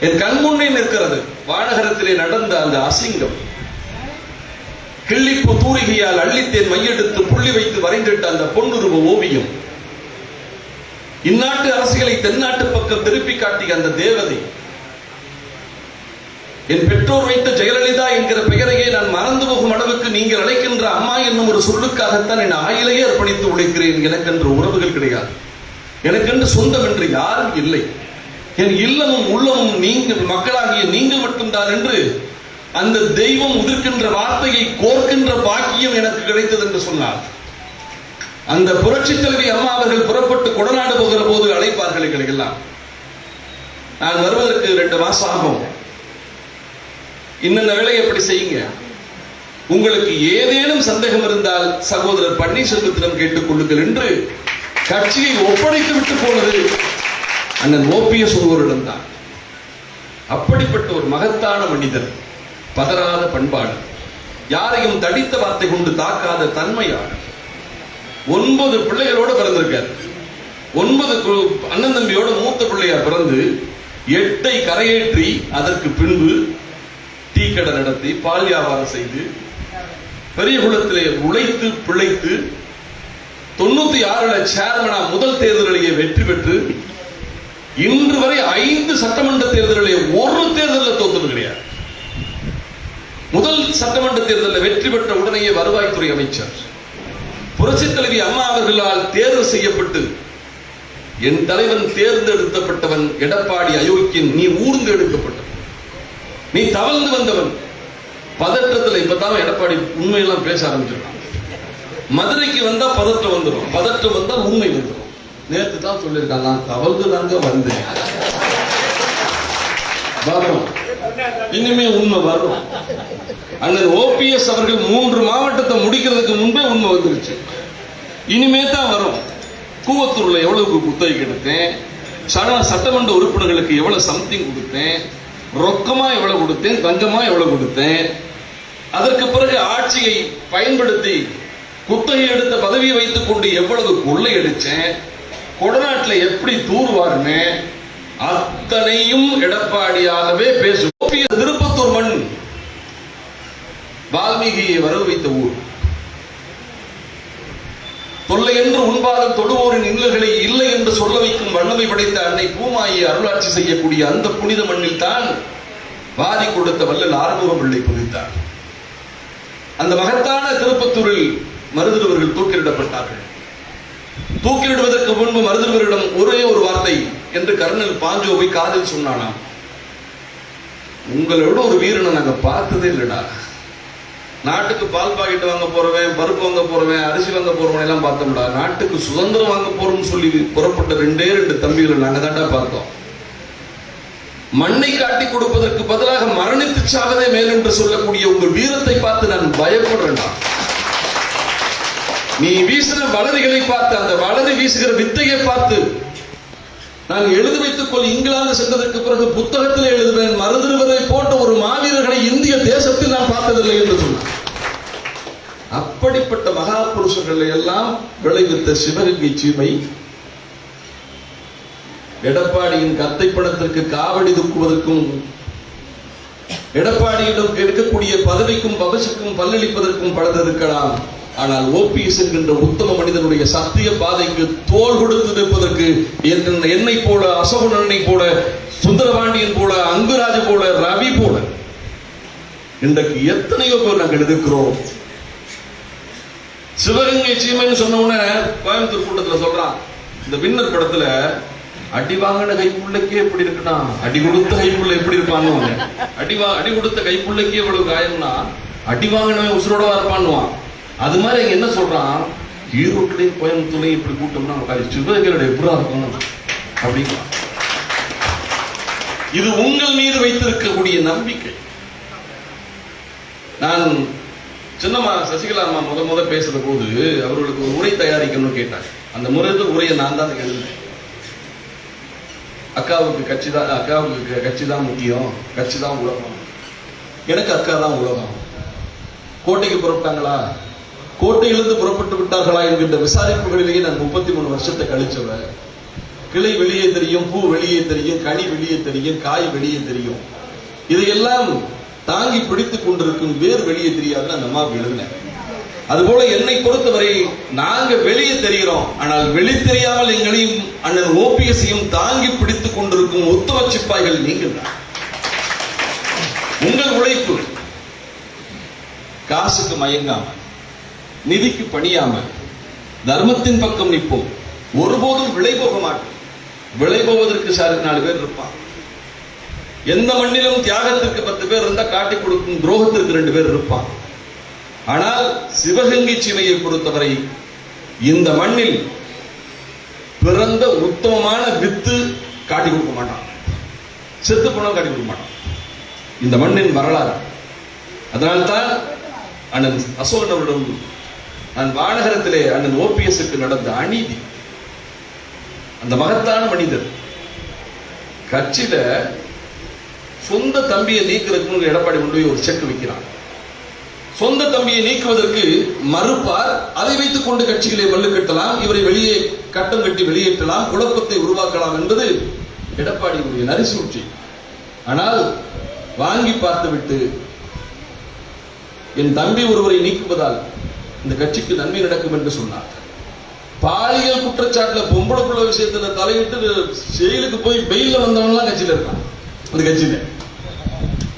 என் கண்முன்னே நிற்கிறது. வானகரத்திலே நடந்த அந்த அசிங்கம். கிள்ளிப்பு தூரிகையால் அள்ளித்தேன் மையெடுத்து புள்ளி வைத்து வரைந்திட்ட அந்த பொன்னுருவ ஓவியம். இந்நாட்டு அரசியலை தென்னாட்டு பக்கம் திருப்பி காட்டிய அந்த தேவதை. என் பெற்றோர் வைத்த ஜெயலலிதா என்கிற பெயரையே நான் மறந்து போகும் அளவுக்கு நீங்கள் அழைக்கின்ற அம்மா என்னும் ஒரு சொல்லுக்காகத்தான் என் ஆயிலேயே அர்ப்பணித்து உழைக்கிறேன். எனக்கென்று உறவுகள் கிடையாது. எனக்கென்று சொந்தம் என்று யாரும் இல்லை. என் இல்லமும் உள்ளமும் நீங்கள் மக்களாகிய நீங்கள் மட்டும்தான் என்று அந்த தெய்வம் உதிர்க்கின்ற வார்த்தையை கோர்க்கின்ற பாக்கியம் எனக்கு கிடைத்தது என்று சொன்னார். அந்த புரட்சி தலைவி அம்மா அவர்கள் புறப்பட்டு கொடநாடு போகிற போது அழைப்பார்கள் எங்களை எல்லாம். நான் வருவதற்கு ரெண்டு மாசம் ஆகும். இன்னென்ன வேலையை எப்படி செய்யுங்க? உங்களுக்கு ஏதேனும் சந்தேகம் இருந்தால் சகோதரர் பன்னீர்செல்வத்திடம் கேட்டுக் கொள்ளுங்கள் என்று கட்சியை ஒப்படைத்து விட்டு போனது அண்ணன் ஓபிஎஸ் ஒருவரிடம் தான் அப்படிப்பட்ட ஒரு மகத்தான மனிதர் பதறாத பண்பாடு யாரையும் தடித்த வார்த்தை கொண்டு தாக்காத தன்மையாளர் ஒன்பது பிள்ளைகளோட பிறந்திருக்கார். ஒன்பது கு- அண்ணன் தம்பியோட மூத்த பிள்ளையா பிறந்து எட்டை கரையேற்றி அதற்கு பின்பு டீ கடை நடத்தி பால் வியாபாரம் செய்து பெரிய குளத்திலே உழைத்து பிழைத்து தொண்ணூத்தி ஆறுல சேர்மனா முதல் தேர்தலிலேயே வெற்றி பெற்று இன்று வரை ஐந்து சட்டமன்ற தேர்தலிலே ஒரு தேர்தலில் தோத்தது கிடையாது. முதல் சட்டமன்ற தேர்தலில் வெற்றி பெற்ற உடனேயே வருவாய்த்துறை அமைச்சர் புரட்சித் தலைவி அம்மா அவர்களால் தேர்வு செய்யப்பட்டு என் தலைவன் தேர்ந்தெடுக்கப்பட்டவன் எடப்பாடி அயோக்கியன் நீ ஊர்ந்து எடுக்கப்பட்டவன். நீ தவழ்ந்து வந்தவன். பதற்றத்துல இப்பதான் எடப்பாடி உண்மையெல்லாம் பேச ஆரம்பிச்சிருக்கான். மதுரைக்கு வந்தா பதற்றம் வந்துடும் பதற்றம் வந்தா உண்மை வந்துடும் நேற்று தான் சொல்லியிருக்காங்க நான் தவழ்ந்து தாங்க வந்தேன். வரும். இனிமே உண்மை வரும். அண்ணன் ஓபிஎஸ் அவர்கள் மூன்று மாவட்டத்தை முடிக்கிறதுக்கு முன்பே உண்மை வந்துருச்சு. இனிமே தான் வரும். கூவத்தூர்ல எவ்வளவுக்கு குத்தகை எடுத்தேன் சட சட்டமன்ற உறுப்பினர்களுக்கு எவ்வளவு சம்திங் கொடுத்தேன்? ரொக்கமா எவ்வளவு கொடுத்தேன்? தங்கமா எவ்வளவு கொடுத்தேன்? அதற்கு பிறகு ஆட்சியை பயன்படுத்தி குத்தகை எடுத்த பதவியை வைத்துக் கொண்டு எவ்வளவு கொள்ளையடிச்சேன்? கொடநாட்டில் எப்படி தூர்வார்னு அத்தனையும் எடப்பாடியாகவே பேசும். திருப்பத்தூர் மண். வால்மீகியை வரவு வைத்த ஊர். தொல்லை என்று உண்பாத தொடுவோரின் இன்னல்களை இல்லை என்று சொல்ல வைக்கும் வல்லமை படைத்த அன்னை பூமாயை அருளாட்சி செய்யக்கூடிய அந்த புனித மண்ணில் தான் வாரி கொடுத்த வல்லல் ஆறுமுகம் பிள்ளை புதித்தார். அந்த மகத்தான திருப்பத்தூரில் மருதுருவர்கள் தூக்கிலிடப்பட்டார்கள். தூக்கிலிடுவதற்கு முன்பு மருதுருவரிடம் ஒரே ஒரு வார்த்தை என்று கர்னல் பாஞ்சோவை காதில் சொன்னானா உங்களோட ஒரு வீரனை நாங்க பார்த்ததே இல்லடா. நாட்டுக்கு பால் பாக்கெட் வாங்க போறவன் பருப்பு வாங்க போறவன் அரிசி வாங்க போறவன் எல்லாம் பார்த்தோம்டா. நாட்டுக்கு சுதந்திரம் வாங்க போறோம்னு சொல்லி புறப்பட்ட ரெண்டே ரெண்டு தம்பிகளை நாங்க தாண்டா பார்த்தோம். மண்ணை காட்டி கொடுப்பதற்கு பதிலாக மரணித்து சாவதே மேல் என்று சொல்லக்கூடிய உங்கள் வீரத்தை பார்த்து நான் பயப்படுறேன்டா. நீ வீசின வளரிகளை பார்த்து அந்த வளரி வீசுகிற வித்தையை பார்த்து நான் எழுதி வைத்துக் கொள் இங்கிலாந்து சென்றதற்கு பிறகு புத்தகத்தில் எழுதுவேன் மருதிருவரை போட்ட ஒரு மாவீரர்களை இந்திய தேசத்தில் நான் பார்த்ததில்லை என்று சொன்னார். அப்படிப்பட்ட மகா புருஷர்களை எல்லாம் விளைவித்த சிவகங்கை சீமை எடப்பாடியின் கத்தை பணத்திற்கு காவடி துக்குவதற்கும் எடப்பாடியிடம் எடுக்கக்கூடிய பதவிக்கும் பவசுக்கும் பல்லளிப்பதற்கும் பலர் ஆனால் ஓபிஎஸ் என்கின்ற உத்தம மனிதனுடைய சத்திய பாதைக்கு தோல் கொடுத்து நிற்பதற்கு என்னை போல அசகுணனை போல சுந்தரபாண்டியன் போல அங்குராஜ் போல ரவி போல. இன்றைக்கு எத்தனையோ பேர் நாங்கள் எடுக்கிறோம் சிவகங்கை சீமைன்னு சொன்ன உடனே கோயம்புத்தூர் கூட்டத்துல சொல்றான். இந்த வின்னர் படத்துல அடி வாங்கின கைப்புள்ளைக்கே எப்படி இருக்குன்னா அடி கொடுத்த கைப்புள்ள எப்படி இருப்பான்னு அடி வா அடி கொடுத்த கைப்புள்ளைக்கே இவ்வளவு காயம்னா அடி வாங்கினவன் உசுரோட இருப்பான்னுவான். அது மாதிரி இங்க என்ன சொல்றான்? ஈரோட்லயும் கோயம்புத்தூர்லையும் இப்படி கூட்டம்னா உட்காந்து சிவகங்கையோட எப்படா இருக்கும் அப்படிங்களா இது உங்கள் மீது வைத்திருக்கக்கூடிய நம்பிக்கை. நான் சின்னம்மா சசிகலா அம்மா முத முத பேசுற போது அவர்களுக்கு ஒரு உரை தயாரிக்கணும்னு கேட்டாங்க. அந்த முறையில் உரையை நான் தான் எழுதினேன். அக்காவுக்கு கட்சி தான் அக்காவுக்கு கட்சி தான் முக்கியம் கட்சி தான் உலகம். எனக்கு அக்கா தான் உலகம். கோட்டைக்கு புறப்பட்டாங்களா? கோட்டையிலிருந்து புறப்பட்டு விட்டார்களா என்கின்ற விசாரிப்புகளிலேயே நான் முப்பத்தி மூணு வருஷத்தை கழிச்சவன். கிளை வெளியே தெரியும் பூ வெளியே தெரியும் கனி வெளியே தெரியும் காய் வெளியே தெரியும். இதையெல்லாம் தாங்கி பிடித்துக் கொண்டிருக்கும் வேர் வெளியே தெரியாதுன்னு அந்த அம்மாவுக்கு எழுதினேன் அதுபோல என்னை பொறுத்தவரை நாங்க வெளியே தெரிகிறோம். ஆனால் வெளி தெரியாமல் எங்களையும் அண்ணன் ஓபிஎஸ்ஸையும் தாங்கி பிடித்துக் கொண்டிருக்கும் உத்தம சிப்பாய்கள் நீங்கள் தான். உங்கள் உழைப்பு காசுக்கு மயங்காமல். நிதிக்கு பணியாம தர்மத்தின் பக்கம் நிற்போம். ஒருபோதும் விலை போக மாட்டோம். விலை போவதற்கு சார் நாலு பேர் இருப்பான் எந்த மண்ணிலும் தியாகத்திற்கு பத்து பேர் இருந்தால் காட்டி கொடுக்கும் துரோகத்திற்கு ரெண்டு பேர் இருப்பான் ஆனால் சிவகங்கை சிவையை பொறுத்தவரை இந்த மண்ணில் பிறந்த உத்தமமான வித்து காட்டி கொடுக்க மாட்டான். செத்து போனால் காட்டி கொடுக்க மாட்டான். இந்த மண்ணின் வரலாறு. அதனால்தான் அண்ணன் அசோகன் அவரிடம் நான் வானகரத்திலே அண்ணன் ஓபிஎஸ்க்கு நடந்த அநீதி. அந்த மகத்தான மனிதர். கட்சியில சொந்த தம்பியை நீக்கிறதுக்கு எடப்பாடி கொண்டு போய் ஒரு செக் வைக்கிறான். சொந்த தம்பியை நீக்குவதற்கு மறுப்பார். அதை வைத்துக் கொண்டு கட்சிகளை வலுக்கட்டலாம் இவரை வெளியே கட்டம் கட்டி வெளியேற்றலாம் குழப்பத்தை உருவாக்கலாம் என்பது எடப்பாடியுடைய நரிசூழ்ச்சி. ஆனால் வாங்கி பார்த்துவிட்டு என் தம்பி ஒருவரை நீக்குவதால் இந்த கட்சிக்கு நன்மை நடக்கும் என்று சொன்னார். பாலியல் குற்றச்சாட்டுல பொம்பளை புள்ள விஷயத்துல தலையிட்டு செயலுக்கு போய் பெயில வந்தவன்லாம் கட்சியில இருக்கான். அந்த கட்சியில.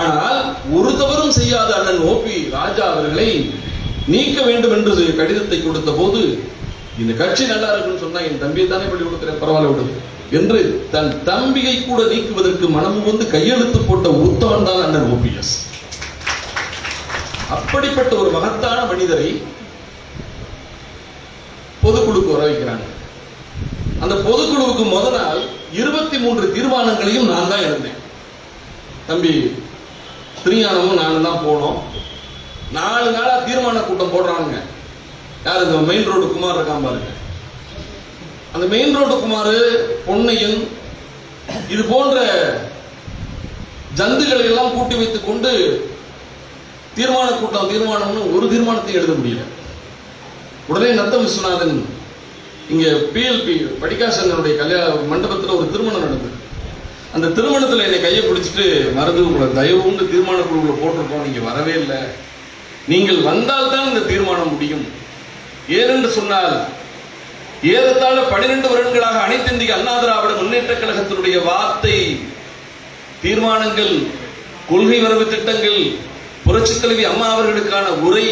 ஆனால் ஒரு தவறும் செய்யாத அண்ணன் ஓபி ராஜா அவர்களை நீக்க வேண்டும் என்று கடிதத்தை கொடுத்த போது இந்த கட்சி நல்லா இருக்குன்னு சொன்னா என் தம்பியை தானே பள்ளி கொடுக்குறேன் பரவாயில்ல விடுது என்று தன் தம்பியை கூட நீக்குவதற்கு மனமும் வந்து கையெழுத்து போட்ட உத்தவன் தான் அண்ணன் ஓபிஎஸ். அப்படிப்பட்ட ஒரு மகத்தான மனிதரை பொதுக்குழுக்கு வர வைக்கிறாங்க. அந்த பொதுக்குழுவுக்கு முத நாள் இருபத்தி மூன்று தீர்மானங்களையும் நான் தான் இருந்தேன் தம்பி திருஞானமும் நானும் தான் போனோம். நாலு நாளா தீர்மான கூட்டம் போடுறானுங்க. யார் இந்த மெயின் ரோடு குமார் இருக்கான் பாருங்க. அந்த மெயின் ரோடு குமார் பொன்னையும் இது போன்ற ஜந்துகளை எல்லாம் கூட்டி வைத்துக் கொண்டு தீர்மான கூட்டம் தீர்மானம்னு ஒரு தீர்மானத்தை எழுத முடியல. உடனே நத்த விஸ்வநாதன் இங்கே பிஎல்பி படிக்காசனுடைய கல்யாண மண்டபத்தில் ஒரு திருமணம் நடந்தது. அந்த திருமணத்தில் என்னை கையை பிடிச்சிட்டு மறந்து உங்களை தயவுண்டு தீர்மான குழுவில் போட்டிருக்கோம் நீங்கள் வரவே இல்லை. நீங்கள் வந்தால் தான் இந்த தீர்மானம் முடியும். ஏனென்று சொன்னால் ஏறத்தாழ பனிரெண்டு வருடங்களாக அனைத்திந்திய அண்ணா திராவிட முன்னேற்ற கழகத்தினுடைய வார்த்தை தீர்மானங்கள் கொள்கை வரவு திட்டங்கள் புரட்சித் தலைவி அம்மா அவர்களுக்கான உரை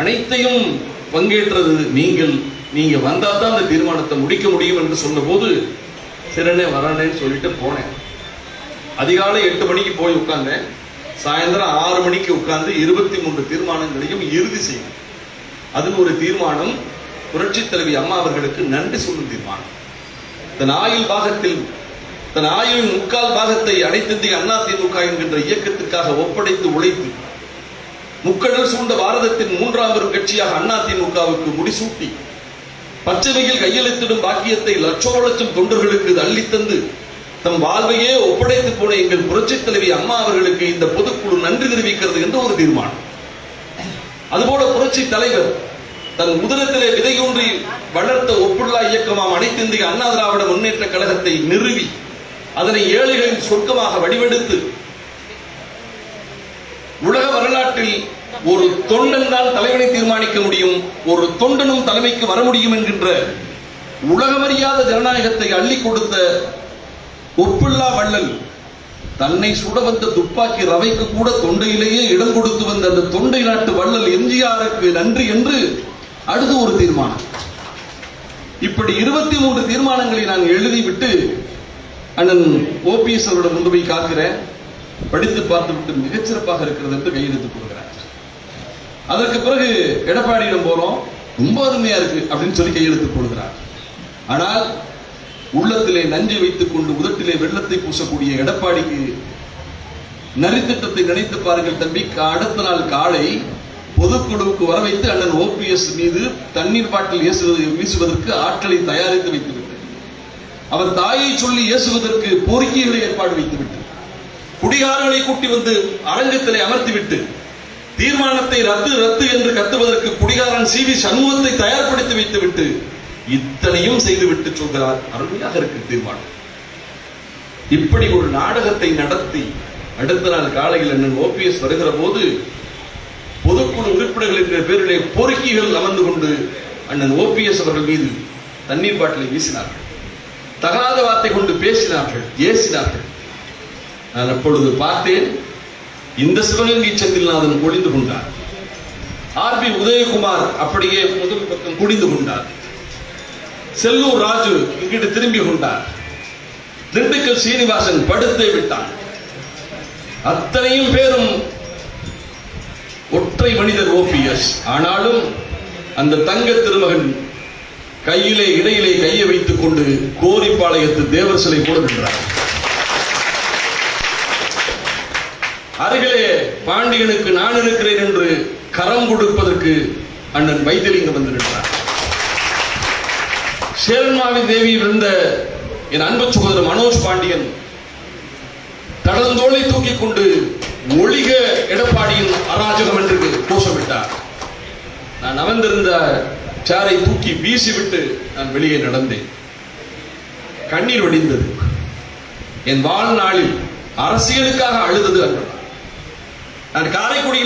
அனைத்தையும் பங்கேற்றது நீங்கள் நீங்கள் வந்தால் தான் அந்த தீர்மானத்தை முடிக்க முடியும் என்று சொன்னபோது சிறனே வரானேன்னு சொல்லிட்டு போனேன். அதிகாலை எட்டு மணிக்கு போய் உட்கார்ந்தேன். சாயந்தரம் ஆறு மணிக்கு உட்கார்ந்து இருபத்தி மூன்று தீர்மானங்களையும் இறுதி செய்யும் அதில் ஒரு தீர்மானம் புரட்சி தலைவி அம்மா அவர்களுக்கு நன்றி சொல்லும் தீர்மானம். தன் ஆயுள் பாகத்தில் தன் ஆயுளின் முக்கால் பாகத்தை அனைத்திந்திய அண்ணா திமுக என்கின்ற இயக்கத்துக்காக ஒப்படைத்து உழைத்து முக்கடல் சூழ்ந்த பாரதத்தின் மூன்றாம் பெரும் கட்சியாக அண்ணா திமுகவுக்கு முடிசூட்டி பச்சைமையில் கையெழுத்திடும் பாக்கியத்தை லட்சோ லட்சம் தொண்டர்களுக்கு அள்ளித்தந்து தம் வாழ்வையே ஒப்படைத்து போன எங்கள் புரட்சி தலைவி அம்மா அவர்களுக்கு இந்த பொதுக்குழு நன்றி தெரிவிக்கிறது என்று ஒரு தீர்மானம். அதுபோல புரட்சி தலைவர் தன் உதிரத்திலே விதையூன்றி வளர்த்த ஒப்புள்ளா இயக்கமாம் அனைத்து இந்திய அண்ணா திராவிட முன்னேற்ற கழகத்தை நிறுவி அதனை ஏழைகளின் சொர்க்கமாக வடிவெடுத்து உலக வரலாற்றில் ஒரு தொண்டன் தான் தலைவனை தீர்மானிக்க முடியும் ஒரு தொண்டனும் தலைமைக்கு வர முடியும் என்கின்ற உலகமறியாத ஜனநாயகத்தை அள்ளி கொடுத்த ஒப்புல்லா வள்ளல் தன்னை சுட வந்த துப்பாக்கி ரவைக்கு கூட தொண்டையிலேயே இடம் கொடுத்து வந்த அந்த தொண்டை நாட்டு வள்ளல் எம்ஜிஆருக்கு நன்றி என்று அடுத்து ஒரு தீர்மானம். இப்படி இருபத்தி மூன்று தீர்மானங்களை நான் எழுதிவிட்டு அண்ணன் ஓபிஎஸ் அவரிடம் கொண்டு போய் காக்கிறேன். படித்து பார்த்துவிட்டு மிகச்சிறப்பாக இருக்கிறது என்று கையெழுத்து கொள்கிறேன் அதற்கு பிறகு எடப்பாடியிடம் போறோம். ரொம்ப அருமையா இருக்கு அப்படின்னு சொல்லி கையெழுத்து போடுகிறார். ஆனால் உள்ளத்திலே நஞ்சை வைத்துக் கொண்டு உதட்டிலே வெள்ளத்தை பூசக்கூடிய எடப்பாடிக்கு நரித்திட்டத்தை நினைத்து பாருங்கள் தம்பி. அடுத்த நாள் காலை பொதுக்குழுவுக்கு வர வைத்து அண்ணன் ஓபிஎஸ் மீது தண்ணீர் பாட்டில் இயேசுவது வீசுவதற்கு ஆட்களை தயாரித்து வைத்துவிட்டு அவர் தாயை சொல்லி ஏசுவதற்கு பொறுக்கிகளை ஏற்பாடு வைத்துவிட்டு குடிகாரர்களை கூட்டி வந்து அரங்கத்திலே அமர்த்திவிட்டு தீர்மானத்தை ரத்து ரத்து என்று கத்துவதற்கு குடிகாரன் சி வி சண்முகத்தை தயார்படுத்தி வைத்துவிட்டு இத்தனையும் செய்துவிட்டு சொல்கிறார். அருமையாக இருக்கு தீர்மானம். இப்படி ஒரு நாடகத்தை நடத்தி அடுத்த நாள் காலையில் அண்ணன் ஓபிஎஸ் வருகிற போது பொதுக்குழு உறுப்பினர்கள் என்ற பேரிலே பொறுக்கிகள் அமர்ந்து கொண்டு அண்ணன் ஓபிஎஸ் அவர்கள் மீது தண்ணீர் பாட்டிலை வீசினார்கள். தகாத வார்த்தை கொண்டு பேசினார்கள் ஏசினார்கள். நான் அப்பொழுது பார்த்தேன் இந்த சிவகங்கை செந்தில்நாதன் ஒளிந்து கொண்டார். ஆர் பி உதயகுமார் அப்படியே முதல் பக்கம் குடிந்து கொண்டார். செல்லூர் ராஜு இங்கிட்டு திரும்பி கொண்டார். திண்டுக்கல் சீனிவாசன் படுத்தே விட்டான். அத்தனையும் பேரும் ஒற்றை மனிதர் ஓபிஎஸ் ஆனாலும் அந்த தங்க திருமகன் கையிலே இடையிலே கையை வைத்துக் கொண்டு கோரிப்பாளையத்து தேவர் சிலை கூட நின்றார் அருகிலே பாண்டியனுக்கு நான் இருக்கிறேன் என்று கரம் கொடுப்பதற்கு அண்ணன் வைத்திலிங்கம் வந்து நின்றார். சேரன்மாவி தேவி இருந்த என் அன்பு சகோதரர் மனோஜ் பாண்டியன் தடந்தோளை தூக்கி கொண்டு ஒளிக எடப்பாடியின் அராஜகம் என்று கோஷமிட்டார். நான் அமர்ந்திருந்த சேரை தூக்கி வீசிவிட்டு நான் வெளியே நடந்தேன். கண்ணீர் வடிந்தது. என் வாழ்நாளில் அரசியலுக்காக அழுதது அன்று. நான் காரைக்குடியில்